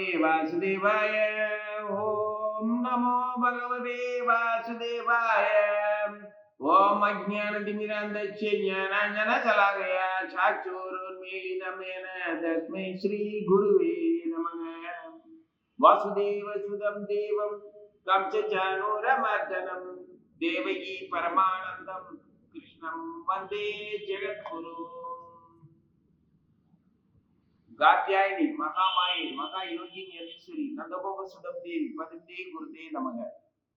பகவதே வாசுதேவாய ஓம் நமோ பகவதே வாசுதேவாய ஓம் அஜானதிமிராந்தஸ்ய ஞானாஞ்சன சலாகய சாச்சோரோன்மீலிதமேன தஸ்மை ஸ்ரீ குருவே நமக வாசுதேவ சுதம் தேவம் கம்சச்சானூரமர்தனம் தேவகி பரமானந்தம் கிருஷ்ணம் வந்தே ஜெகத்குரு காத்தியாயினி மகாமாயி மகா யோகினி யதீஸ்வரி நந்தகோப சுதம் தேவி பதிந்தே குருதே நமக.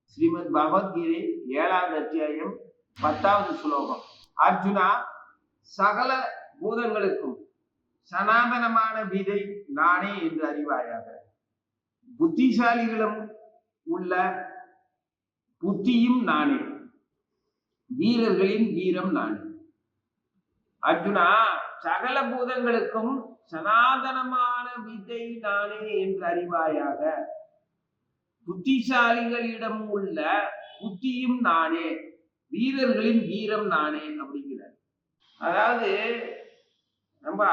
ஸ்ரீமத் பகவத்கீதை ஏழாவது அத்தியாயம் பத்தாவது ஸ்லோகம். அர்ஜுனா சகல பூதங்களுக்கும் சனாதனமான விதை நானே என்று அறிவாயாக. புத்திசாலிகளும் உள்ள புத்தியும் நானே. வீரர்களின் வீரம் நானே. அர்ஜுனா சகல பூதங்களுக்கும் சனாதனமான வித்தை நானே என்று அறிவாயாக. புத்திசாலிகளிடம் உள்ள புத்தியும் நானே வீரர்களின் வீரம் நானே அப்படிங்கிறார். அதாவது நம்ம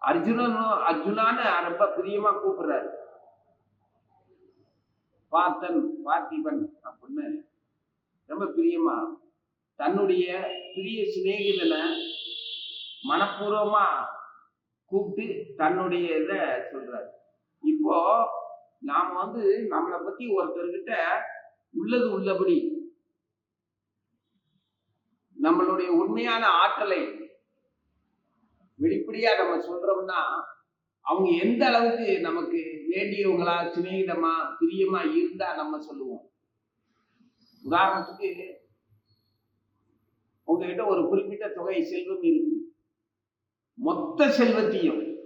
அர்ஜுனனும் அர்ஜுனான்னு ரொம்ப பிரியமா கூப்பிடுறாரு. பார்த்தன் பார்த்திபன் அப்படின்னு. ரொம்ப பிரியமா. தன்னுடைய பிரிய சிநேகிதனை மனப்பூர்வமா கூப்பிட்டு தன்னுடைய இதை சொல்றாரு. இப்போ நாம வந்து நம்மளை பத்தி ஒருத்தர்கிட்ட உள்ளது உள்ளபடி நம்மளுடைய உண்மையான ஆற்றலை வெளிப்படையா நம்ம சொல்றோம்னா அவங்க எந்த அளவுக்கு நமக்கு வேண்டியவங்களா சிநேகிதமா பிரியமா இருந்தா நம்ம சொல்லுவோம். உதாரணத்துக்கு உங்ககிட்ட ஒரு குறிப்பிட்ட தொகை செல்வம் இருக்கு. மொத்த செல்வத்தையும்.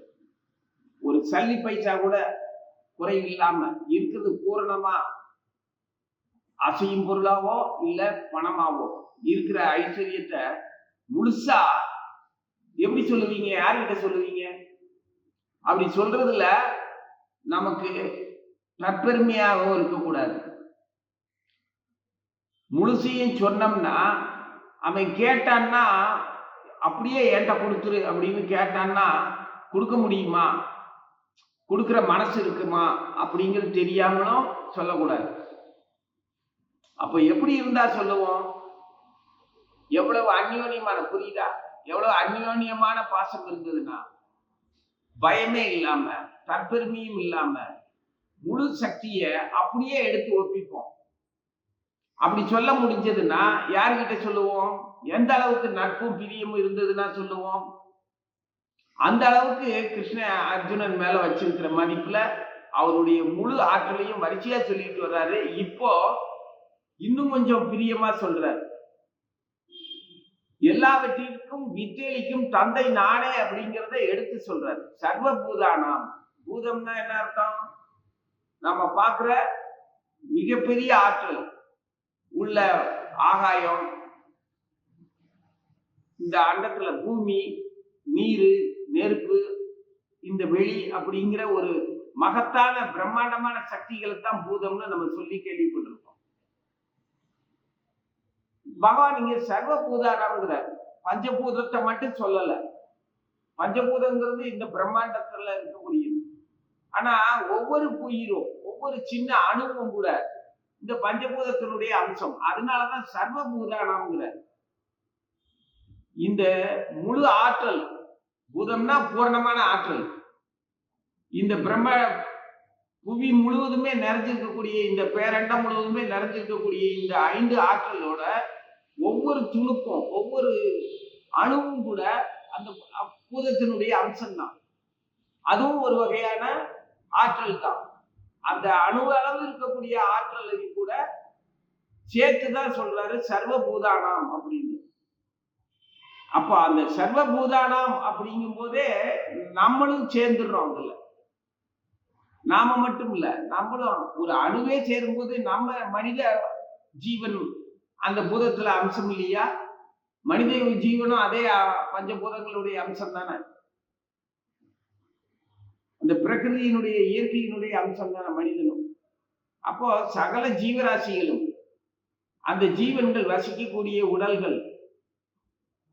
ஒரு சல்லி பைசா கூட குறைவில்லாம இருக்கிறது பூரணமா அசையும் பொருளாவோ இல்ல பணமாவோ. இருக்கிற ஐஸ்வர்யத்தை முழுசா எப்படி சொல்லுவீங்க? யார்கிட்ட சொல்லுவீங்க? அப்படி சொல்றதுல நமக்கு நற்பெருமையாகவும் இருக்கக்கூடாது. முழுசையும் சொன்னோம்னா அவன் கேட்டான்னா அப்படியே என்கிட்ட கொடுத்துரு அப்படின்னு கேட்டான்னா கொடுக்க முடியுமா? கொடுக்குற மனசு இருக்குமா? அப்படிங்கிறது தெரியாமலும் சொல்லக்கூடாது. அப்போ எப்படி இருந்தா சொல்லுவோம்? எவ்வளவு அந்யோன்யமான புரியுதா? எவ்வளவு அந்யோன்யமான பாசம் இருந்ததுன்னா பயமே இல்லாம தற்பெருமையும் இல்லாம முழு சக்திய அப்படியே எடுத்து ஒப்பிப்போம். அப்படி சொல்ல முடிஞ்சதுன்னா யார்கிட்ட சொல்லுவோம்? எந்த அளவுக்கு நட்பும் பிரியமும் இருந்ததுன்னா சொல்லுவோம். அந்த அளவுக்கு கிருஷ்ண அர்ஜுனன் மேல வச்சிருக்கிற மதிப்புல அவருடைய முழு ஆற்றலையும் வரிசையா சொல்லிட்டு வர்றாரு. இப்போ இன்னும் கொஞ்சம் பிரியமா சொல்றாரு. எல்லாவற்றிற்கும் வித்தேலிக்கும் தந்தை நானே அப்படிங்கிறத எடுத்து சொல்றாரு. சர்வ பூதானாம் பூதம்னா என்ன அர்த்தம்? நம்ம பார்க்குற மிகப்பெரிய ஆற்றல். உள்ள ஆகாயம் இந்த அண்டத்துல பூமி நீர் நெருப்பு இந்த வெளி அப்படிங்கிற ஒரு மகத்தான பிரம்மாண்டமான சக்திகளை தான் பூதம்னு நம்ம சொல்லி கேள்விப்பட்டிருக்கோம். பகவான் இங்க சர்வ பூதானம்ங்கிறார் பஞ்சபூதத்தை மட்டும் சொல்லல. பஞ்சபூதங்கிறது இந்த பிரம்மாண்டத்துல இருக்கக்கூடியது. ஆனா ஒவ்வொரு உயிரும் ஒவ்வொரு சின்ன அணுவும் கூட இந்த பஞ்சபூதத்தினுடைய அம்சம். அதனாலதான் சர்வ இந்த முழு ஆற்றல் பூதம்னா பூரணமான ஆற்றல். இந்த பிரம்ம புவி முழுவதுமே நிறைஞ்சிருக்கக்கூடிய இந்த பேரண்டம் முழுவதுமே நிறைஞ்சிருக்கக்கூடிய இந்த ஐந்து ஆற்றலோட ஒவ்வொரு துணுக்கும் ஒவ்வொரு அணுவும் கூட அந்த பூதத்தினுடைய அம்சம்தான். அதுவும் ஒரு வகையான ஆற்றல் தான் அந்த அணு அளவு இருக்கக்கூடிய ஆற்றலை கூட சேர்த்துதான் சொல்றாரு சர்வபூதானாம் அப்படின்னு. அப்போ அந்த சர்வபூதானாம் அப்படிங்கும் போதே நம்மளும் சேர்ந்துடுறோம் அதுல. நாம மட்டும் இல்ல நம்மளும் ஒரு அணுவே சேரும்போது நம்ம மனித ஜீவன் அந்த பூதத்துல அம்சம் இல்லையா? மனித ஜீவனும் அதே பஞ்சபூதங்களுடைய அம்சம் தானே? அந்த பிரகிருதியினுடைய இயற்கையினுடைய அம்சம் தான் மனிதனும். அப்போ சகல ஜீவராசிகளும் அந்த ஜீவன்கள் வசிக்கக்கூடிய உடல்கள்.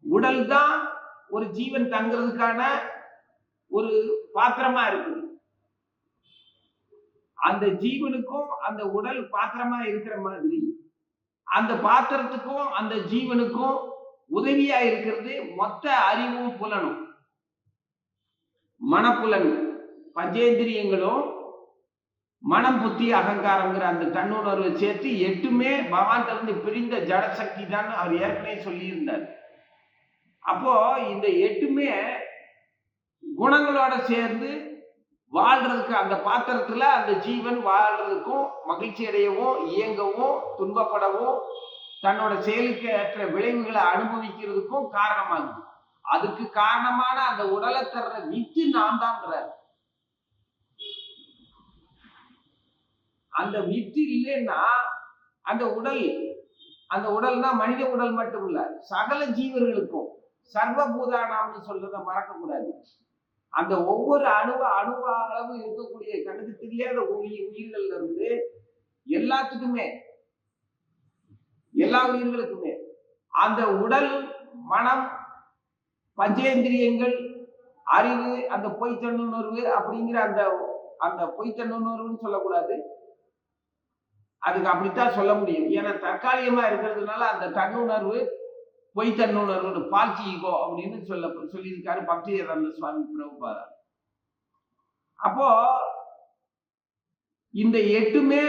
உடல் தான் ஒரு ஜீவன் தங்குறதுக்கான ஒரு பாத்திரமா இருக்குது. அந்த ஜீவனுக்கும் அந்த உடல் பாத்திரமா இருக்கிற மாதிரி அந்த பாத்திரத்துக்கும் அந்த ஜீவனுக்கும் உதவியா இருக்கிறது மொத்த அறிவும் புலனும். மனப்புலன். பஞ்சேந்திரியங்களும் மனம் புத்தி அகங்காரங்கிற அந்த தன்னுணர்வை சேர்த்து எட்டுமே பகவான் இருந்து பிரிந்த ஜடசக்தி தான் அவர் ஏற்கனவே சொல்லியிருந்தார். அப்போ இந்த எட்டுமே குணங்களோட சேர்ந்து வாழ்றதுக்கு அந்த பாத்திரத்துல அந்த ஜீவன் வாழ்றதுக்கும் மகிழ்ச்சி அடையவும் இயங்கவும் துன்பப்படவும் தன்னோட செயலுக்கு ஏற்ற விளைவுகளை அனுபவிக்கிறதுக்கும் காரணமாகுது. அதுக்கு காரணமான அந்த உடலை தர்ற வித்து நான் தான்றார் அந்த வித்து இல்லைன்னா அந்த உடல் அந்த உடல் தான் மனித உடல் மட்டும் இல்ல சகல ஜீவர்களுக்கும் சர்வபூதானாம்னு சொல்றத மறக்க கூடாது அந்த ஒவ்வொரு அணுவ அணுவ அளவு இருக்கக்கூடிய கண்ணுக்கு தெரியாத உயிர் உயிர்கள்ல இருந்து எல்லாத்துக்குமே எல்லா உயிர்களுக்குமே அந்த உடல் மனம் பஞ்சேந்திரியங்கள் அறிவு அந்த பொய்த்தன்னுணர்வு அப்படிங்கிற அந்த அந்த பொய் சொல்லக்கூடாது. அதுக்கு அப்படித்தான் சொல்ல முடியும். ஏன்னா தற்காலிகமாக இருக்கிறதுனால அந்த தன்னுணர்வு பொய் தன்னுணர்வு பால்ச்சி ஈகோ அப்படின்னு சொல்ல சொல்லியிருக்காரு பக்திவேதாந்த சுவாமி பிரபுபாதா. அப்போ இந்த எட்டுமே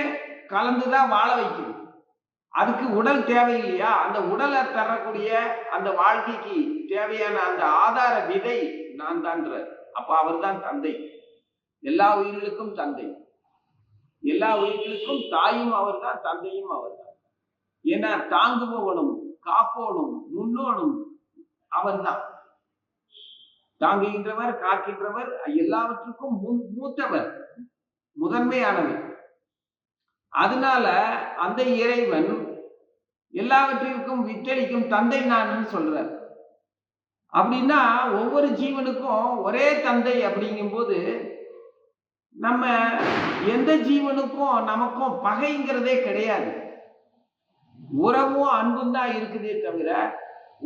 கலந்துதான் வாழ வைக்கும் அதுக்கு உடல் தேவையில்லையா? அந்த உடலை தரக்கூடிய அந்த வாழ்க்கைக்கு தேவையான அந்த ஆதார விதை நான் தான்றார். அப்ப அவர் தான் தந்தை. எல்லா உயிர்களுக்கும் தந்தை. எல்லா உயிர்களுக்கும் தாயும் அவர் தான் தந்தையும் அவர் தான் ஏன்னா தாங்குபவனும் காப்போனும் முன்னோனும் அவர் தான் தாங்குகின்றவர் காக்கின்றவர் எல்லாவற்றுக்கும் முன்- மூத்தவர் முதன்மையானவர். அதனால அந்த இறைவன் எல்லாவற்றிற்கும் வித்தளிக்கும் தந்தை நான் சொல்றார். அப்படின்னா ஒவ்வொரு ஜீவனுக்கும் ஒரே தந்தை அப்படிங்கும்போது நம்ம எந்த ஜீவனுக்கும் நமக்கும் பகைங்கிறதே கிடையாது. உறவும் அன்பும் தான் இருக்குதே தவிர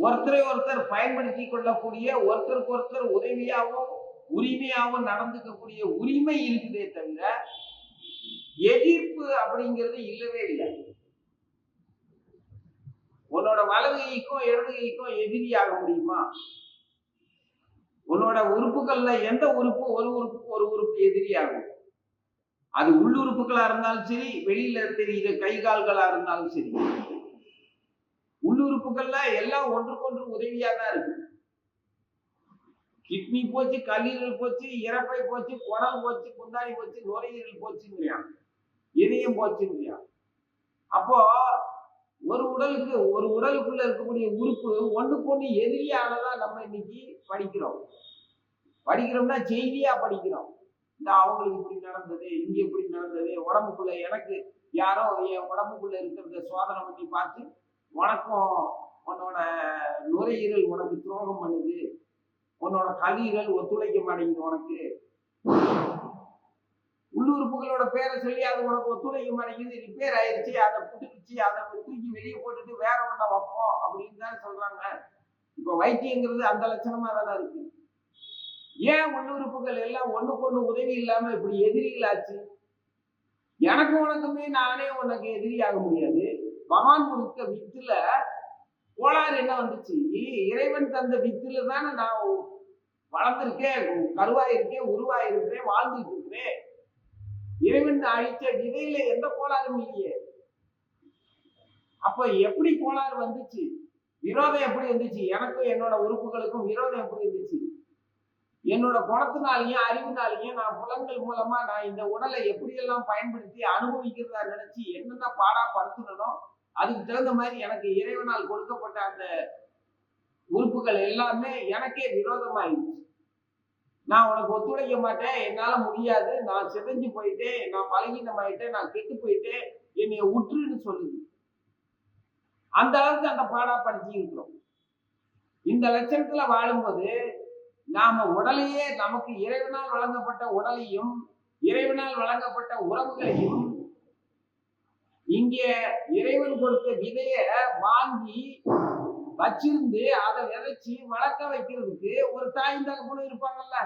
ஒருத்தரை ஒருத்தர் பயன்படுத்தி கொள்ளக்கூடிய ஒருத்தருக்கு ஒருத்தர் உதவியாகவும் உரிமையாகவும் நடந்துக்கக்கூடிய உரிமை இருக்குதே தவிர எதிர்ப்பு அப்படிங்கிறது இல்லவே இல்லை. உன்னோட வலது கைக்கும் இடது கைக்கும் எதிரியாக முடியுமா? உன்னோட உறுப்புகள்ல எந்த உறுப்பு ஒரு உறுப்பு ஒரு உறுப்பு எதிரியாகும்? அது உள்ளுறுப்புகளா இருந்தாலும் சரி வெளியில தெரிகிற கை கால்களா இருந்தாலும் சரி. உள்ளுறுப்புகள்ல எல்லாம் ஒன்றுக்கொன்று உதவியா தான் இருக்கு. கிட்னி போச்சு கல்லீரல் போச்சு இறப்பை போச்சு குடல் போச்சு குந்தாணி போச்சு நுரையீரல் போச்சுங்கிறியா? இதயம் போச்சுங்கிறியா? அப்போ ஒரு உடலுக்கு ஒரு உடலுக்குள்ள இருக்கக்கூடிய உறுப்பு ஒண்ணுக்கு ஒண்ணு எதிரியானதா நம்ம இன்னைக்கு படிக்கிறோம். படிக்கிறோம்னா செய்தியா படிக்கிறோம். இந்த அவங்களுக்கு இப்படி நடந்தது இங்க இப்படி நடந்தது உடம்புக்குள்ள எனக்கு யாரோ என் உடம்புக்குள்ள இருக்கிறத சோதனை பண்ணி பார்த்து உனக்கும் உன்னோட நுரையீரல் உனக்கு துரோகம் பண்ணுது. உன்னோட கல்லீரல் ஒத்துழைக்க மாட்டேங்குது உனக்கு. உள்ளுறுப்புகளோட பேரை சொல்லி அது உனக்கு ஒத்துழைக்க மாட்டேங்குது. ரிப்பேர் ஆயிடுச்சு அதை புட்டுக்குச்சு அதை தூக்கி வெளியே போட்டுட்டு வேற ஒண்ண வைப்போம் அப்படின்னு தான் சொல்றாங்க. இப்ப வைத்தியங்கிறது அந்த லட்சணமா தானே இருக்கு. ஏன் உள்ளுறுப்புகள் எல்லாம் ஒண்ணுக்கு ஒண்ணு உதவி இல்லாம இப்படி எதிரிகளாச்சு எனக்கு உனக்குமே நானே உனக்கு எதிரியாக முடியாது. பகவான் கொடுத்த வித்துல கோளாறு என்ன வந்துச்சு? இறைவன் தந்த வித்துல தானே நான் வளர்ந்துருக்கேன் கருவாயிருக்கேன் உருவாயிருக்கிறேன் வாழ்ந்துட்டு இருக்கிறேன். இறைவன் அழிச்ச விதையில எந்த கோளாறும் இல்லையே. அப்ப எப்படி கோளாறு வந்துச்சு? விரோதம் எப்படி இருந்துச்சு? எனக்கும் என்னோட உறுப்புகளுக்கும் விரோதம் எப்படி இருந்துச்சு? என்னோட குணத்தினாலையும் அறிவினாலையும் நான் புலன்கள் மூலமா நான் இந்த உடலை எப்படியெல்லாம் பயன்படுத்தி அனுபவிக்கிறதா நினைச்சு என்னென்ன பாடா படுத்தணும் அதுக்கு தகுந்த மாதிரி எனக்கு இறைவனால் கொடுக்கப்பட்ட அந்த உறுப்புகள் எல்லாமே எனக்கே விரோதமாயிடுச்சு. நான் உனக்கு ஒத்துழைக்க மாட்டேன் என்னால முடியாது. நான் சிதைஞ்சு போயிட்டேன் நான் பலகீனமாயிட்டேன் நான் கெட்டு போயிட்டேன். என்னைய உற்றுன்னு சொல்லுது. அந்த அளவுக்கு அந்த பாடா படிச்சு இருக்கிறோம். இந்த லட்சணத்துல வாழும்போது நாம உடலையே நமக்கு இறைவனால் வழங்கப்பட்ட உடலையும் இறைவனால் வழங்கப்பட்ட உறவுகளையும் இங்கே இறைவன் கொடுத்த விதைய வாங்கி வச்சிருந்து அதை விதைச்சு வளர்க்க வைக்கிறதுக்கு ஒரு தாயும் தகப்பனும் இருப்பாங்கல்ல?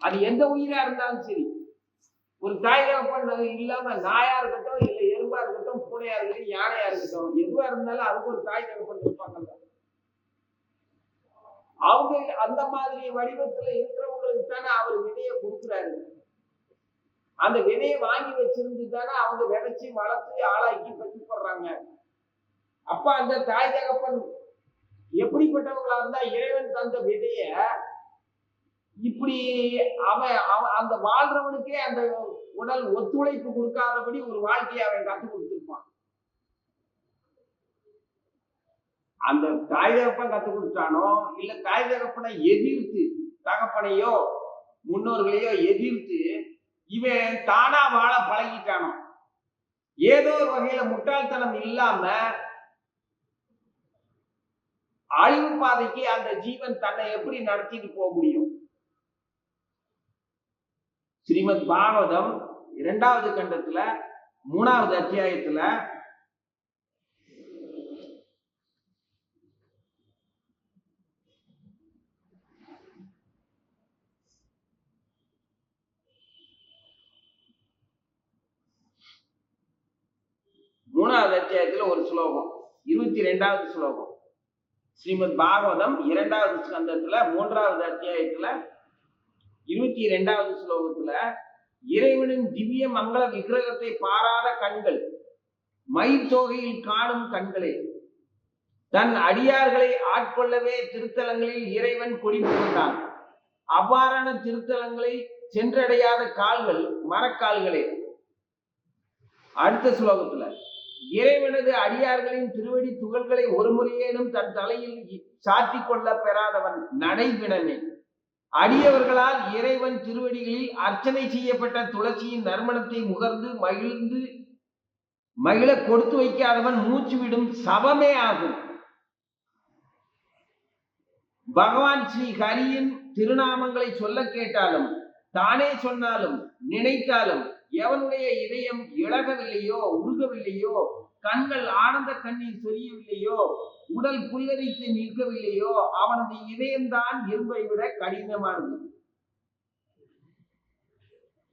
அது எந்த உயிரா இருந்தாலும் சரி. ஒரு தாய் தகப்பன் இல்லாம நாயா இருக்கட்டும் இல்ல எறும்பா இருக்கட்டும் பூனையா இருக்கட்டும் யானையா இருக்கட்டும் எதுவா இருந்தாலும் அதுக்கு ஒரு தாய் தகப்பன் இருப்பாங்கல்ல அவங்க அந்த மாதிரி வடிவத்துல இருக்கிறவங்களுக்கு தானே அவர் விதையை கொடுக்குறாரு. அந்த விதையை வாங்கி வச்சிருந்து தானே அவங்க விதைச்சு வளர்த்து ஆளாக்கி பற்றி போடுறாங்க அப்ப அந்த தாய் தகப்பன் எப்படிப்பட்டவங்களா இருந்தா இறைவன் தந்த விதைய இப்படி அவன் அவன் அந்த வாழ்றவனுக்கே அந்த உடல் ஒத்துழைப்பு கொடுக்காதபடி ஒரு வாழ்க்கையை அவன் கற்றுக் கொடுத்திருப்பான். அந்த தாய் தகப்பன் கற்றுக் கொடுத்தானோ இல்ல தாய் தகப்பனை எதிர்த்து தகப்பனையோ முன்னோர்களையோ எதிர்த்து இவன் தானா வாழ பழகிட்டானோ? ஏதோ ஒரு வகையில முட்டாள்தனம் இல்லாம அழிவு பாதைக்கு அந்த ஜீவன் தன்னை எப்படி நடத்திட்டு போக முடியும்? ஸ்ரீமத் பாகவதம் இரண்டாவது கண்டத்துல மூணாவது அத்தியாயத்துல மூணாவது அத்தியாயத்துல ஒரு ஸ்லோகம் இருபத்தி ரெண்டாவது ஸ்லோகம். ஸ்ரீமத் பாகவதம் இரண்டாவது ஸ்கந்தத்துல மூன்றாவது அத்தியாயத்துல இருபத்தி இரண்டாவது ஸ்லோகத்துல இறைவனின் திவ்ய மங்கள விக்கிரகத்தை பாராத கண்கள் மயில் தொகையில் காணும் கண்களே தன் அடியார்களை ஆட்கொள்ளவே திருத்தலங்களில் இறைவன் கொடி புகுந்தான் அவ்வாறான திருத்தலங்களை சென்றடையாத கால்கள் மரக்கால்களே. அடுத்த ஸ்லோகத்துல இறைவனது அடியார்களின் திருவடி துகள்களை ஒரு முறையேனும் தன் தலையில் சாற்றி கொள்ள பெறாதவன் நடைபிடமே அடியவர்களால் இறைவன் திருவடிகளில் அர்ச்சனை செய்யப்பட்ட துளசியின் நறுமணத்தை முகர்ந்து மகிழ்ந்து மகிழ கொடுத்து வைக்காதவன் மூச்சு விடும் சபமே ஆகும். பகவான் ஸ்ரீ ஹரியின் திருநாமங்களை சொல்ல கேட்டாலும் தானே சொன்னாலும் நினைத்தாலும் எவனுடைய இதயம் இழகவில்லையோ உருகவில்லையோ கண்கள் ஆனந்த கண்ணீர் சொரியவில்லையோ உடல் புல்லரித்து நிற்கவில்லையோ அவனது இதயம்தான் இரும்பை விட கடினமானது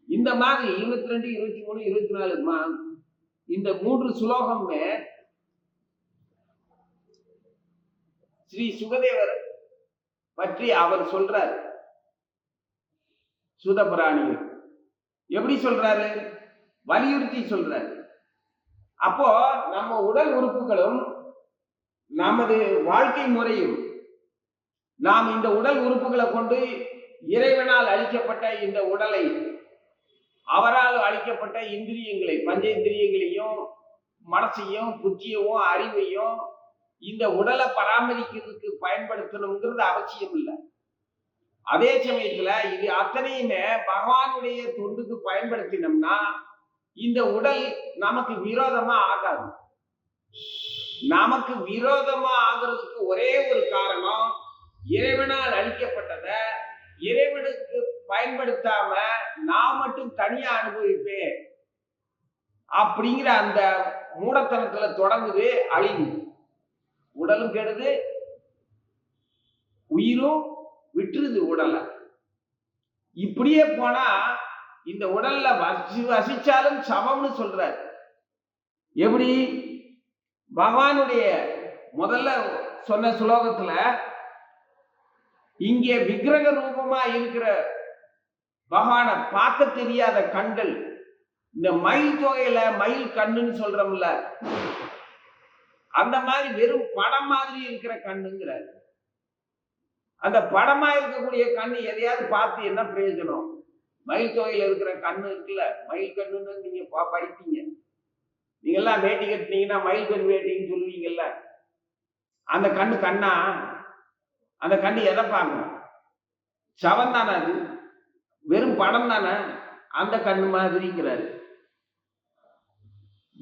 இந்த மாதிரி இருபத்தி ரெண்டு இருபத்தி மூணு இருபத்தி நாலு இந்த மூன்று சுலோகமே ஸ்ரீ சுகதேவர் பற்றி அவர் சொல்றார். சுதபுராணிகள். எப்படி சொல்றாரு? வலியுறுத்தி சொல்றாரு. அப்போ நம்ம உடல் உறுப்புகளும் நமது வாழ்க்கை முறையும் நாம் இந்த உடல் உறுப்புகளை கொண்டு இறைவனால் அளிக்கப்பட்ட இந்த உடலை அவரால் அளிக்கப்பட்ட இந்திரியங்களை பஞ்சேந்திரியங்களையும் மனசையும் புத்தியவும் அறிவையும் இந்த உடலை பராமரிக்கிறதுக்கு பயன்படுத்தணுங்கிறது அவசியம் இல்லை. அதே சமயத்துல இது அத்தனையுமே பகவானுடைய தொண்டுக்கு பயன்படுத்தினோம்னா இந்த உடல் நமக்கு விரோதமா ஆகாது. நமக்கு விரோதமா ஆகிறதுக்கு ஒரே ஒரு காரணம் இறைவனால் அளிக்கப்பட்டத இறைவனுக்கு பயன்படுத்தாம நான் மட்டும் தனியா அனுபவிப்பேன் அப்படிங்கிற அந்த மூடத்தனத்துல தொடங்குது அழிவு. உடலும் கெடுது உயிரும் விட்டுருது உடலை. இப்படியே போனா இந்த உடல்ல வசி வசிச்சாலும் சமம்னு சொல்றாரு. எப்படி? பகவானுடைய முதல்ல சொன்ன சுலோகத்துல இங்கே விக்கிரக ரூபமா இருக்கிற பகவானை பார்க்க தெரியாத கண்கள் இந்த மயில் தொகையில மயில் கண்ணுன்னு சொல்றோம்ல அந்த மாதிரி வெறும் படம் மாதிரி இருக்கிற கண்ணுங்கிறார். அந்த படமா இருக்கக்கூடிய கண் எதையாவது பார்த்து என்ன பிரயோஜனம்? மயில் தொகையில இருக்கிற கண்ணு இருக்குல்ல மயில் கண்ணுன்னு நீங்க பா- படிப்பீங்க. நீங்க எல்லாம் வேட்டி கட்டினீங்கன்னா மயில் கண் வேட்டின்னு சொல்லுவீங்கல்ல. அந்த கண்ணு கண்ணா? அந்த கண்ணு எதை பார்க்கணும் சவம் தானே அது. வெறும் படம் தானே? அந்த கண்ணு மாதிரிங்கிறாரு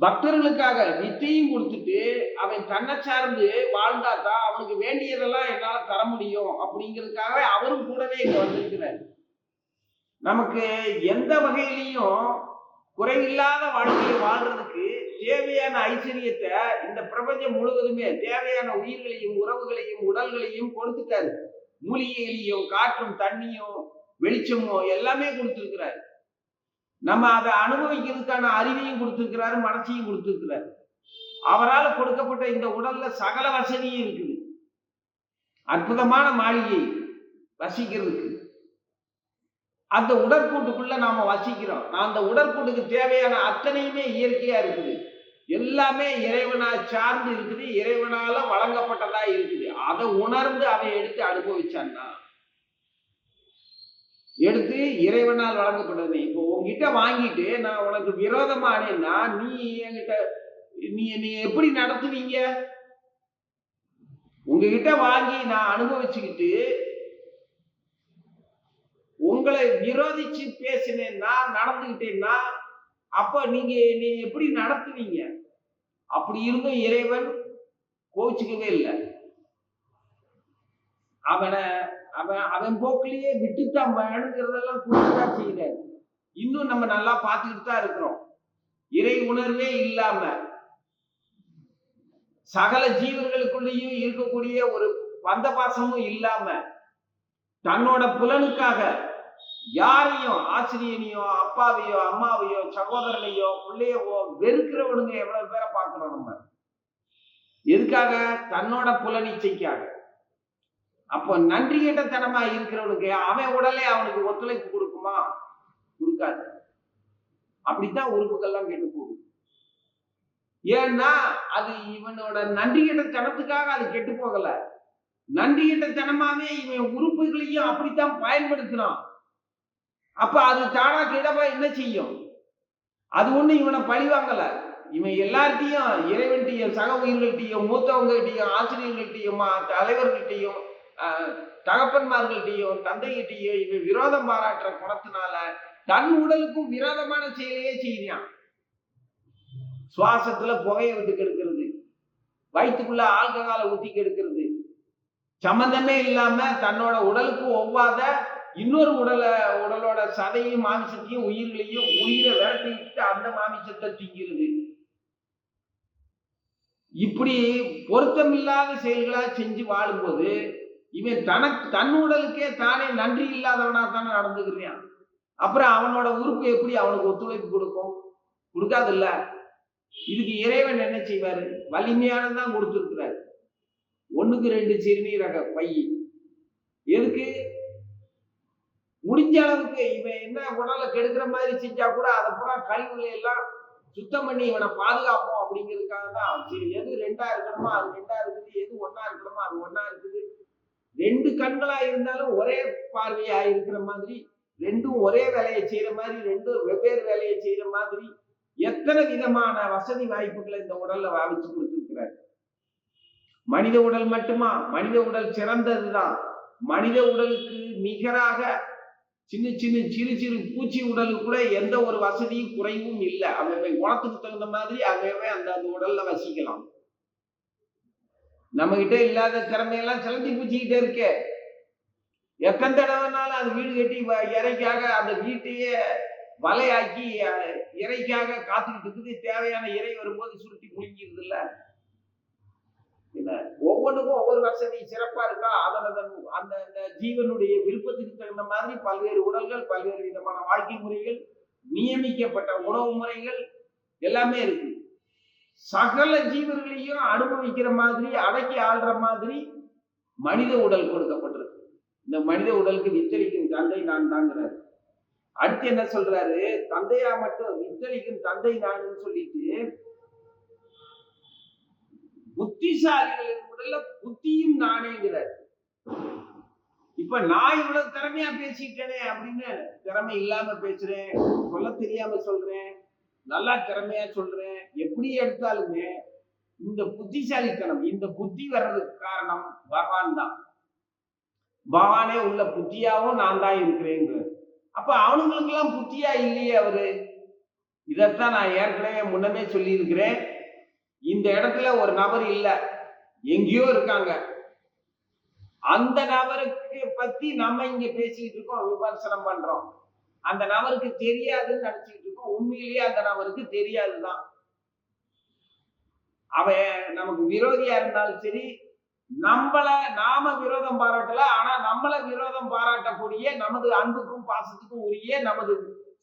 பக்தர்களுக்காக நித்தியம் கொடுத்துட்டு அவன் தன்னை சார்ந்து வாழ்ந்தாதான் அவனுக்கு வேண்டியதெல்லாம் என்னால தர முடியும். அப்படிங்கிறதுக்காகவே அவரும் கூடவே இங்க வந்திருக்கிறார். நமக்கு எந்த வகையிலையும் குறைவில்லாத வாழ்க்கையை வாழ்றதுக்கு தேவையான ஐஸ்வர்யத்தை இந்த பிரபஞ்சம் முழுவதுமே தேவையான உயிர்களையும் உறவுகளையும் உடல்களையும் கொடுத்துட்டாரு. மூலிகைகளையும் காற்றும் தண்ணியும் வெளிச்சமோ எல்லாமே கொடுத்துருக்கிறாரு. நம்ம அதை அனுபவிக்கிறதுக்கான அறிவையும் கொடுத்துருக்கிறாரு மனசையும் கொடுத்துருக்கிறார். அவரால் கொடுக்கப்பட்ட இந்த உடல்ல சகல வசதியும் இருக்குது. அற்புதமான மாளிகை வசிக்கிறதுக்கு. அந்த உடற்கூட்டுக்குள்ள நாம வசிக்கிறோம். நான் அந்த உடற்கூட்டுக்கு தேவையான அத்தனையுமே இயற்கையா இருக்குது. எல்லாமே இறைவனா சார்ந்து இருக்குது இறைவனால வழங்கப்பட்டதா இருக்குது. அதை உணர்ந்து அவன் எடுத்து அனுபவிச்சான்னா எடுத்து இறைவனால் வழங்கப்பட்டது இப்போ உங்ககிட்ட வாங்கிட்டு நான் உனக்கு விரோதமானேன்னா நீ என்கிட்ட நீ நீ எப்படி நடத்துவீங்க? உங்ககிட்ட வாங்கி நான் அனுபவிச்சுக்கிட்டு உங்களை விரோதிச்சு பேசினேன்னா நடந்துகிட்டேன்னா அப்ப நீங்க நீ எப்படி நடத்துவீங்க? அப்படி இருந்தும் இறைவன் கோச்சுக்கவே இல்லை. அவனை அவன் அவன் போக்கிலேயே விட்டுத்தான் வேணுங்கிறதெல்லாம் கொடுத்துதான் செய்யறாரு இன்னும் நம்ம நல்லா பார்த்துக்கிட்டு தான் இருக்கிறோம். இறை உணர்வே இல்லாம சகல ஜீவர்களுக்குள்ளேயும் இருக்கக்கூடிய ஒரு பந்த பாசமும் இல்லாம தன்னோட புலனுக்காக யாரையும் ஆசிரியனையோ அப்பாவையோ அம்மாவையோ சகோதரனையோ பிள்ளையவோ வெறுக்கிறவனுங்க எவ்வளவு பேரை பார்க்கிறோம் நம்ம? எதுக்காக? தன்னோட புலனிச்சைக்காக அப்போ நன்றி கேட்டத்தனமா இருக்கிறவனுக்கு அவன் உடலே அவனுக்கு ஒத்துழைப்பு கொடுக்குமா? கொடுக்காது. அப்படித்தான் உறுப்புகள்லாம் கெட்டு போகும் ஏன்னா அது இவனோட நன்றி கெட்டத்தனத்துக்காக அது கெட்டு போகல நன்றி கெட்டத்தனமாவே இவன் உறுப்புகளையும் அப்படித்தான் பயன்படுத்தினான். அப்ப அது தானா கிடப்பா என்ன செய்யும்? அது ஒண்ணு இவனை பழி வாங்கல. இவன் எல்லார்ட்டையும் இறைவன்கிட்டையும் சக உயிர்கள்ட்டையும் மூத்தவங்ககிட்டையும் ஆசிரியர்கள்ட்டையும் தலைவர்கள்ட்டையும் தகப்பன்மார்கள்ட்டையும் தந்தைகிட்டையோ இவன் விரோதம் பாராட்டுற குணத்தினால தன் உடலுக்கும் விரோதமான செயலையே செய்கிறான். சுவாசத்துல புகையை விட்டு கெடுக்கிறது. வயிற்றுக்குள்ள ஆல்கஹாலை ஊத்தி கெடுக்கிறது. சம்பந்தமே இல்லாம தன்னோட உடலுக்கு ஒவ்வாத இன்னொரு உடலை உடலோட சதையும் மாமிசத்தையும் உயிர்களையும் உயிரை விரட்டி விட்டு அந்த மாமிசத்தை திங்கிறது. இப்படி பொருத்தமில்லாத செயல்களா செஞ்சு வாழும்போது இவன் தனக்கு தன் உடலுக்கே தானே நன்றி இல்லாதவனா தானே நடந்துக்கிறான். அப்புறம் அவனோட உறுப்பு எப்படி அவனுக்கு ஒத்துழைப்பு கொடுக்கும்? கொடுக்காதுல்ல? இதுக்கு இறைவன் என்ன செய்வாரு? வலிமையானதான் கொடுத்துருக்கிறாரு. ஒண்ணுக்கு ரெண்டு சிறுநீரக பை. எதுக்கு? முடிஞ்ச அளவுக்கு இவன் என்ன உடலை கெடுக்கிற மாதிரி செஞ்சா கூட அதை பூரா கழிவுகளை எல்லாம் சுத்தம் பண்ணி இவனை பாதுகாப்போம் அப்படிங்கிறதுக்காக தான். சரி எது ரெண்டா இருக்கணுமோ அது ரெண்டா இருக்குது. எது ஒன்னா இருக்கணுமோ அது ஒன்னா இருக்குது. ரெண்டு கண்களா இருந்தாலும் ஒரே பார்வையா இருக்கிற மாதிரி ரெண்டும் ஒரே வேலையை செய்யற மாதிரி ரெண்டும் வெவ்வேறு வேலையை செய்யற மாதிரி எத்தனை விதமான வசதி வாய்ப்புகளை இந்த உடல்ல வாவிச்சு கொடுத்திருக்கிறார். மனித உடல் மட்டுமா? மனித உடல் சிறந்ததுதான். மனித உடலுக்கு நிகராக சின்ன சின்ன சிறு சிறு பூச்சி உடல் கூட எந்த ஒரு வசதியும் குறைவும் இல்லை. அவை குணத்துக்கு தகுந்த மாதிரி அவையவே அந்த அந்த உடல்ல வசிக்கலாம். நம்ம கிட்ட இல்லாத திறமையெல்லாம் சிலந்தி பூச்சிக்கிட்டே இருக்கே. எத்தனை தடவைனாலும் அது வீடு கட்டி இறைக்காக அந்த வீட்டையே வலையாக்கி இறைக்காக காத்துக்கிட்டு இருக்குது. தேவையான இறை வரும்போது சுருட்டி முழுங்கிடுது இல்ல என்ன ஒவ்வொன்றுக்கும் ஒவ்வொரு வசதி சிறப்பா இருக்கா? அதன் அதன் அந்த அந்த ஜீவனுடைய விருப்பத்துக்கு தகுந்த மாதிரி பல்வேறு உடல்கள் பல்வேறு விதமான வாழ்க்கை முறைகள் நியமிக்கப்பட்ட உணவு முறைகள் எல்லாமே இருக்கு. சகல ஜீவர்களையும் அனுபவிக்கிற மாதிரி அடக்கி ஆள்ற மாதிரி மனித உடல் கொடுக்கப்பட்டிருக்கு. இந்த மனித உடலுக்கு வித்தளிக்கும் தந்தை நான் தாங்கிறாரு. அடுத்து என்ன சொல்றாரு? தந்தையா மட்டும் வித்தளிக்கும் தந்தை நான் சொல்லிட்டு புத்திசாலிகளின் உடல்ல புத்தியும் நானேங்கிறார். இப்ப நான் இவ்வளவு திறமையா பேசிட்டேனே அப்படின்னு திறமை இல்லாம பேசுறேன் சொல்ல தெரியாம சொல்றேன் நல்லா திறமையா சொல்றேன். எப்படி எடுத்தாலுமே இந்த புத்திசாலித்தனம் இந்த புத்தி வர்றதுக்கு காரணம் பகவான் தான். பகவானே உள்ள புத்தியாவும் நான் தான் இருக்கிறேங்க அப்ப அவனுங்களுக்கு எல்லாம் புத்தியா இல்லையே அவரு? இதைத்தான் நான் ஏற்கனவே முன்னமே சொல்லியிருக்கிறேன். இந்த இடத்துல ஒரு நபர் இல்ல. எங்கேயோ இருக்காங்க. அந்த நபருக்கு பத்தி நம்ம இங்க பேசிக்கிட்டு இருக்கோம் விமர்சனம் பண்றோம். அந்த நபருக்கு தெரியாதுன்னு நினைச்சுக்கிட்டு உண்மையிலேயே அந்த நபருக்கு தெரியாதுதான். அவன் நமக்கு விரோதியா இருந்தாலும் சரி நம்மள நாம விரோதம் பாராட்டல ஆனா நம்மள விரோதம் பாராட்டக்கூடிய நமது அன்புக்கும் பாசத்துக்கும் உரிய நமது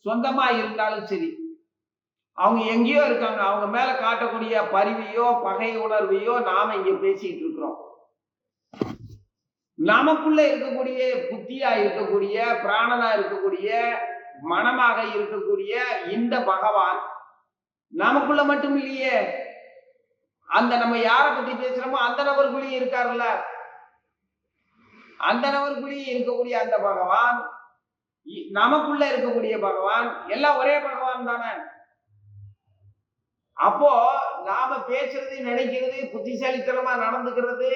சொந்தமா இருந்தாலும் சரி அவங்க எங்கேயோ இருக்காங்க. அவங்க மேல காட்டக்கூடிய பரிவையோ பகை உணர்வையோ நாம இங்க பேசிட்டு இருக்கிறோம். நமக்குள்ள இருக்கக்கூடிய புத்தியா இருக்கக்கூடிய பிராணனா இருக்கக்கூடிய மனமாக இருக்கக்கூடிய இந்த பகவான் நமக்குள்ள மட்டும் இல்லையே. அந்த நம்ம யாரை பத்தி பேசுறோமோ அந்த நபருக்குள்ளேயும் இருக்காருல்ல. அந்த நபருக்குள்ளேயும் இருக்கக்கூடிய அந்த பகவான் நமக்குள்ள இருக்கக்கூடிய பகவான் எல்லாம் ஒரே பகவான் தானே. அப்போ நாம பேசுறது நினைக்கிறது புத்திசாலித்தனமா நடந்துக்கிறது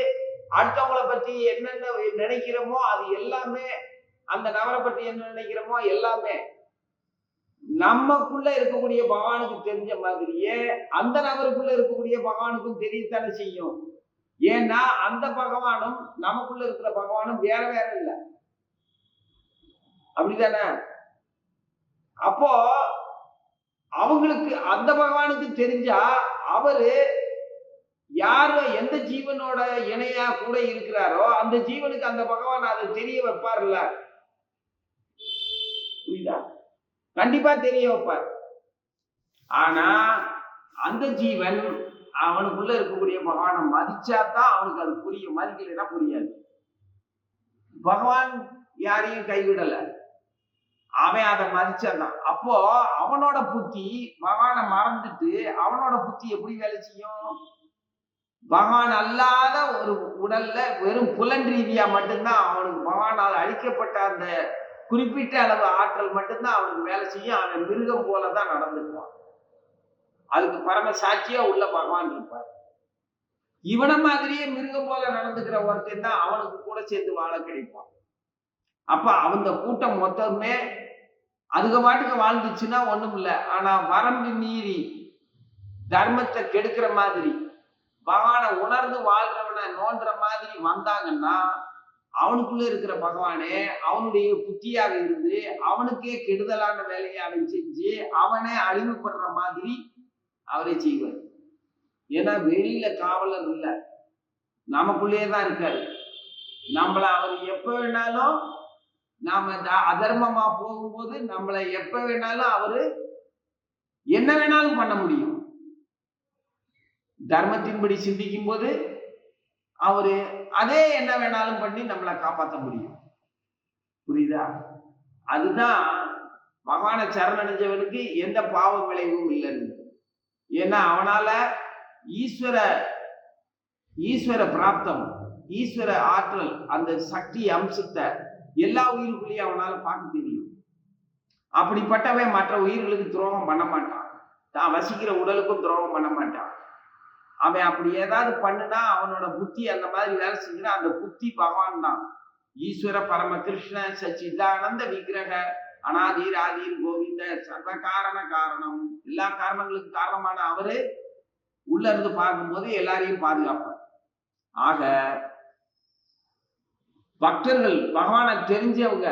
அடுத்தவங்கள பத்தி என்னென்ன நினைக்கிறோமோ அது எல்லாமே அந்த நபரை பத்தி என்ன நினைக்கிறோமோ எல்லாமே நமக்குள்ள இருக்கக்கூடிய பகவானுக்கு தெரிஞ்ச மாதிரியே அந்த நபருக்குள்ள இருக்கக்கூடிய பகவானுக்கும் தெரியத்தானே செய்யும். ஏன்னா அந்த பகவானும் நமக்குள்ள இருக்கிற பகவானும் வேற வேற இல்லை. அப்படிதானே? அப்போ அவங்களுக்கு அந்த பகவானுக்கு தெரிஞ்சா அவரு யாரு எந்த ஜீவனோட இணையா கூட இருக்கிறாரோ அந்த ஜீவனுக்கு அந்த பகவான் அதை தெரிய வைப்பார்ல புரியுதா கண்டிப்பா தெரிய வைப்பார். ஆனா அந்த ஜீவன் அவனுக்குள்ள இருக்கக்கூடிய பகவானை மதிச்சாதான் அவனுக்கு அது புரியும். மதிக்கலைன்னா புரியாது. பகவான் யாரையும் கைவிடல. அவன் அதை மதிச்சான் அப்போ அவனோட புத்தி பகவானை மறந்துட்டு அவனோட புத்தி எப்படி வேலை செய்யும்? பகவான் அல்லாத ஒரு உடல்ல வெறும் புலன் ரீதியா மட்டும்தான் அவனுக்கு பகவானால் அழிக்கப்பட்ட அந்த குறிப்பிட்ட அளவு ஆற்றல் மட்டும்தான் அவனுக்கு வேலை செய்யும். அவன் மிருகம் போல தான் நடந்துக்குவான். அதுக்கு பரம சாட்சியா உள்ள பகவான் இருப்பார். இவன மாதிரியே மிருகம் போல நடந்துக்கிற ஒருத்தன் தான் அவனுக்கு கூட சேர்த்து வாழ கிடைப்பான். அப்ப அந்த கூட்டம் மொத்தமே அதுக பாட்டுக்கு வாழ்ந்துச்சுன்னா ஒண்ணும் இல்லை. ஆனா வரம்பு மீறி தர்மத்தை கெடுக்கிற மாதிரி பகவானை உணர்ந்து வாழ்றவனை நோன்ற மாதிரி வந்தாங்கன்னா அவனுக்குள்ள இருக்கிற பகவானே அவனுடைய புத்தியாக இருந்து அவனுக்கே கெடுதலான வேலையை அவன் செஞ்சு அவனே அழிவுபடுற மாதிரி அவரே செய்வார். ஏன்னா வெளியில காவலர் இல்லை. நமக்குள்ளேயே தான் இருக்காரு. நம்மள அவர் எப்ப வேணாலும் நாம த- அதர்மமா போகும்போது நம்மளை எப்ப வேணாலும் அவரு என்ன வேணாலும் பண்ண முடியும். தர்மத்தின்படி சிந்திக்கும் போது அவரு அதே என்ன வேணாலும் பண்ணி நம்மளை காப்பாற்ற முடியும். புரியுதா? அதுதான் பகவான சரணடைஞ்சவனுக்கு எந்த பாவ விளைவும் இல்லைன்னு. ஏன்னா அவனால ஈஸ்வர ஈஸ்வர பிராப்தம் ஈஸ்வர ஆற்றல் அந்த சக்தி அம்சத்தை எல்லா உயிருக்குள்ளேயும் அவனால பார்க்க தெரியும். அப்படிப்பட்டவன் மற்ற உயிர்களுக்கு துரோகம் பண்ண மாட்டான். தான் வசிக்கிற உடலுக்கும் துரோகம் பண்ண மாட்டான். அவன் அப்படி ஏதாவது பண்ணுனா அவனோட புத்தி அந்த மாதிரி வேலை செஞ்சுனா அந்த புத்தி பகவான் தான். ஈஸ்வர பரம கிருஷ்ண சச்சிதானந்த விக்கிரக அனாதீர் ஆதீர் கோவிந்த சர்வ காரண காரணம். எல்லா காரணங்களுக்கு காரணமான அவரு. உள்ள இருந்து பார்க்கும்போது எல்லாரையும் பாதுகாப்பார். ஆக பக்தர்கள் பகவானை தெரிஞ்சவங்க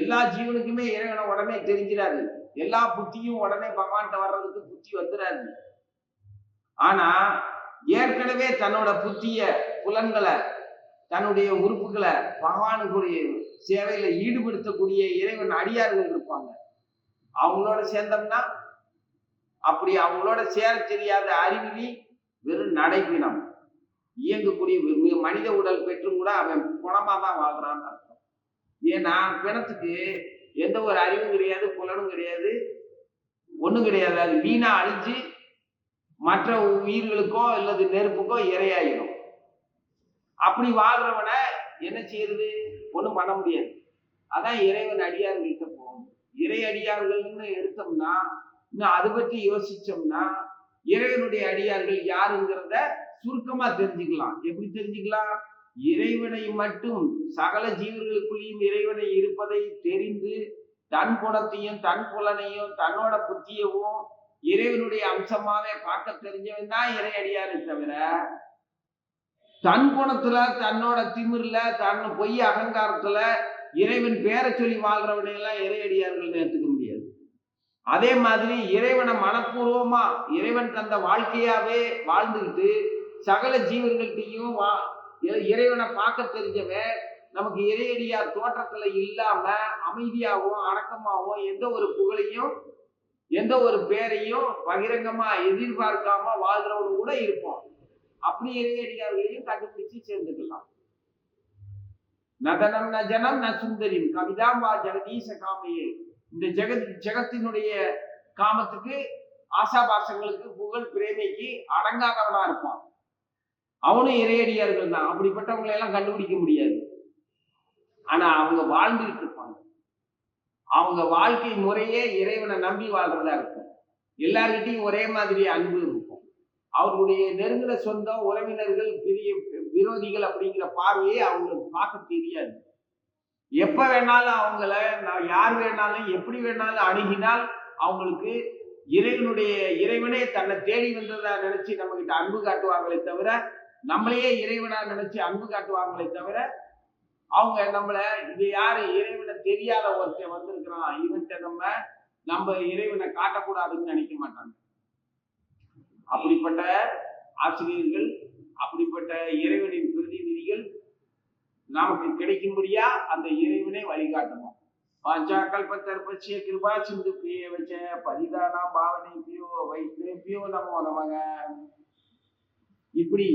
எல்லா ஜீவனுக்குமே இறைவனை உடனே தெரிஞ்சிடாது. எல்லா புத்தியும் உடனே பகவான்கிட்ட வர்றதுக்கு புத்தி வந்துடாது. ஆனா ஏற்கனவே தன்னோட புத்திய புலன்களை தன்னுடைய உறுப்புகளை பகவானுக்குரிய சேவையில ஈடுபடுத்தக்கூடிய இறைவன் அடியார்கள் இருப்பாங்க. அவங்களோட சேர்ந்தோம்னா அப்படி அவங்களோட சேர தெரியாத அறிவிலி வெறும் நடைப்பினம் இயங்கக்கூடிய மனித உடல் பெற்றும் கூட அவன் குணமா தான் வாழ்றான் அர்த்தம். ஏன்னா பிணத்துக்கு எந்த ஒரு அறிவும் கிடையாது புலனும் கிடையாது ஒன்றும் கிடையாது. அது வீணா அழிஞ்சு மற்ற உயிர்களுக்கோ அல்லது நெருப்புக்கோ இரையாயிடும். அப்படி வாழ்றவனை என்ன செய்யறது? ஒன்றும் பண்ண முடியாது. அதான் இறைவன் அடியார்கள்கிட்ட போகும் இறை அடியார்கள்னு எடுத்தோம்னா இன்னும் அதை பற்றி யோசிச்சோம்னா இறைவனுடைய அடியார்கள் யாருங்கிறத சுருக்கமா தெரிஞ்சுக்கலாம். எப்படி தெரிஞ்சுக்கலாம்? இறைவனை மட்டும் சகல ஜீவர்களுக்குள்ளேயும் இறைவனை இருப்பதை தெரிந்து தன் குணத்தையும் தன் புலனையும் தன்னோட புத்தியவும் இறைவனுடைய அம்சமாவே பார்க்க தெரிஞ்சவன் தான் இறையடியாரு தவிர தன் குணத்துல தன்னோட திமிர்ல தன் பொய் அகங்காரத்துல இறைவன் பேரை சொல்லி வாழ்றவனை எல்லாம் இறை ஏற்றுக்க முடியாது. அதே மாதிரி இறைவனை மனப்பூர்வமா இறைவன் தந்த வாழ்க்கையாவே வாழ்ந்துக்கிட்டு சகல ஜீவர்கள்ட்டையும் வா இறை- இறைவனை பார்க்க தெரிஞ்சவன் நமக்கு இறையடியார் தோற்றத்துல இல்லாம அமைதியாகவும் அடக்கமாகவும் எந்த ஒரு புகழையும் எந்த ஒரு பேரையும் பகிரங்கமா எதிர்பார்க்காம வாழ்றவங்க கூட இருப்போம். அப்படி இறையடியார்களையும் கண்டுபிடிச்சு சேர்ந்துக்கலாம். நதனம் ந ஜனம் ந சுந்தரிம் கவிதாம்பா ஜெகதீச காமையே. இந்த ஜெகத் ஜெகத்தினுடைய காமத்துக்கு ஆசாபாசங்களுக்கு புகழ் பிரேமைக்கு அடங்காதவனா இருப்பான். அவனும் இறையடியார்கள் தான் அப்படிப்பட்டவங்களை எல்லாம் கண்டுபிடிக்க முடியாது. ஆனா அவங்க வாழ்ந்துட்டு இருப்பாங்க. அவங்க வாழ்க்கை முறையே இறைவனை நம்பி வாழ்றதா இருக்கும். எல்லார்கிட்டையும் ஒரே மாதிரி அன்பு இருக்கும். அவர்களுடைய நெருங்கின சொந்தம் உறவினர்கள் பெரிய விரோதிகள் அப்படிங்கிற பார்வையே அவங்களுக்கு பார்க்க தெரியாது. எப்ப வேணாலும் அவங்கள நான் யார் வேணாலும் எப்படி வேணாலும் அணுகினால் அவங்களுக்கு இறைவனுடைய இறைவனே தன்னை தேடி வந்ததா நினைச்சு நம்ம கிட்ட அன்பு காட்டுவாங்களே தவிர நம்மளையே இறைவனா நினைச்சு அன்பு காட்டுவாங்களே தவிர அவங்க நம்மள இது யாரு? இறைவனை தெரியாத ஒருத்தர் வந்திருக்கிறான். இவன்கிட்ட நம்ம நம்ம இறைவனை காட்டக்கூடாதுன்னு நினைக்க மாட்டாங்க. அப்படிப்பட்ட ஆசிரியர்கள் அப்படிப்பட்ட இறைவனின் பிரதிநிதிகள் நமக்கு கிடைக்கும்படியா அந்த இறைவனை வழிகாட்டணும். வாஞ்சா கல்பத்தர்பட்சிய கிருபா சிந்து பிரிய வச்ச பரிதானா பாவனை பியோ வைத்து பியோ நமோ நமக. இப்படி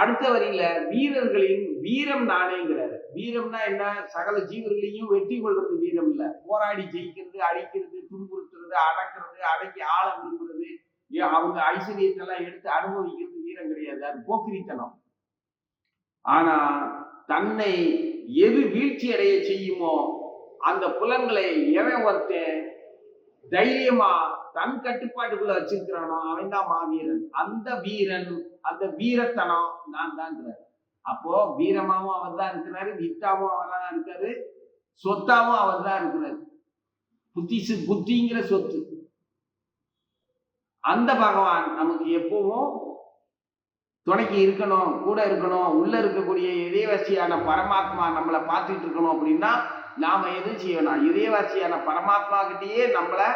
அடுத்த வரியில வீரர்களின் வீரம் நானேங்கிறாரு வீரம்னா என்ன? சகல ஜீவர்களையும் வெற்றி கொள்றது வீரம் இல்ல. போராடி ஜெயிக்கிறது அழிக்கிறது துன்புறுத்துறது அடக்கிறது அடக்கி ஆள விரும்புறது. அவங்க ஐஸ்வர்யத்தெல்லாம் எடுத்து அனுபவிக்கிறது வீரம் கிடையாது. அது போக்கிரித்தனம். ஆனா தன்னை எது வீழ்ச்சி அடைய செய்யுமோ அந்த புலன்களை எவன் ஒருத்தன் தைரியமா தன் கட்டுப்பாட்டுக்குள்ள வச்சிருக்கிறானோ அவன் தான் மாவீரன். அந்த வீரன் அந்த வீரத்தனம் நான் தான்ங்கிறார் அப்போ வீரமாவும் அவர் தான் இருக்கிறாரு வித்தாவும் அவர் தான் இருக்காரு சொத்தாவும் அவர் தான் இருக்கிறாரு. புத்திசு புத்திங்கிற சொத்து. அந்த பகவான் நமக்கு எப்பவும் துணைக்கு இருக்கணும் கூட இருக்கணும் உள்ள இருக்கக்கூடிய இதயவாசியான பரமாத்மா நம்மளை பார்த்துட்டு இருக்கணும் அப்படின்னா நாம எதுவும் செய்யணும்? இதயவாசியான பரமாத்மா கிட்டேயே நம்மளை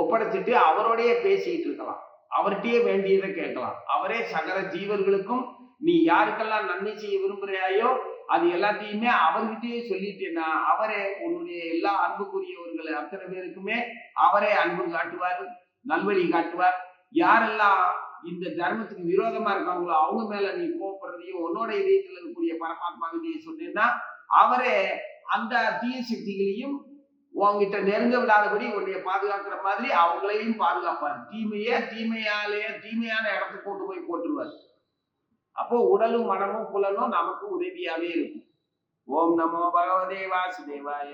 ஒப்படைச்சிட்டு அவரோடையே பேசிக்கிட்டு இருக்கலாம். அவர்கிட்டயே வேண்டியதை கேட்கலாம். அவரே சகல ஜீவர்களுக்கும் நீ யாருக்கெல்லாம் நன்மை செய்ய விரும்புகிறாயோ அது எல்லாத்தையுமே அவர்கிட்டயே சொல்லிட்டேன்னா அவரே உன்னுடைய எல்லா அன்புக்குரியவர்களை அத்தனை பேருக்குமே அவரே அன்பு காட்டுவார் நல்வழி காட்டுவார். யாரெல்லாம் இந்த தர்மத்துக்கு விரோதமா இருக்காங்களோ அவங்க மேல நீ கோபப்படுறதையும் உன்னோட இதயத்தில் இருக்கக்கூடிய பரமாத்மா கிட்டே சொன்னீங்கன்னா அவரே அந்த தீய சக்திகளையும் உங்ககிட்ட நெருங்க விடாதபடி உன்னைய பாதுகாக்கிற மாதிரி அவங்களையும் பாதுகாப்பார். தீமைய தீமையாலே தீமையான இடத்துக்கு கொண்டு போய் போட்டுருவார். அப்போ உடலும் மனமும் புலனும் நமக்கு உதவியாவே இருக்கும். ஓம் நமோ பகவதே வாசுதேவாய.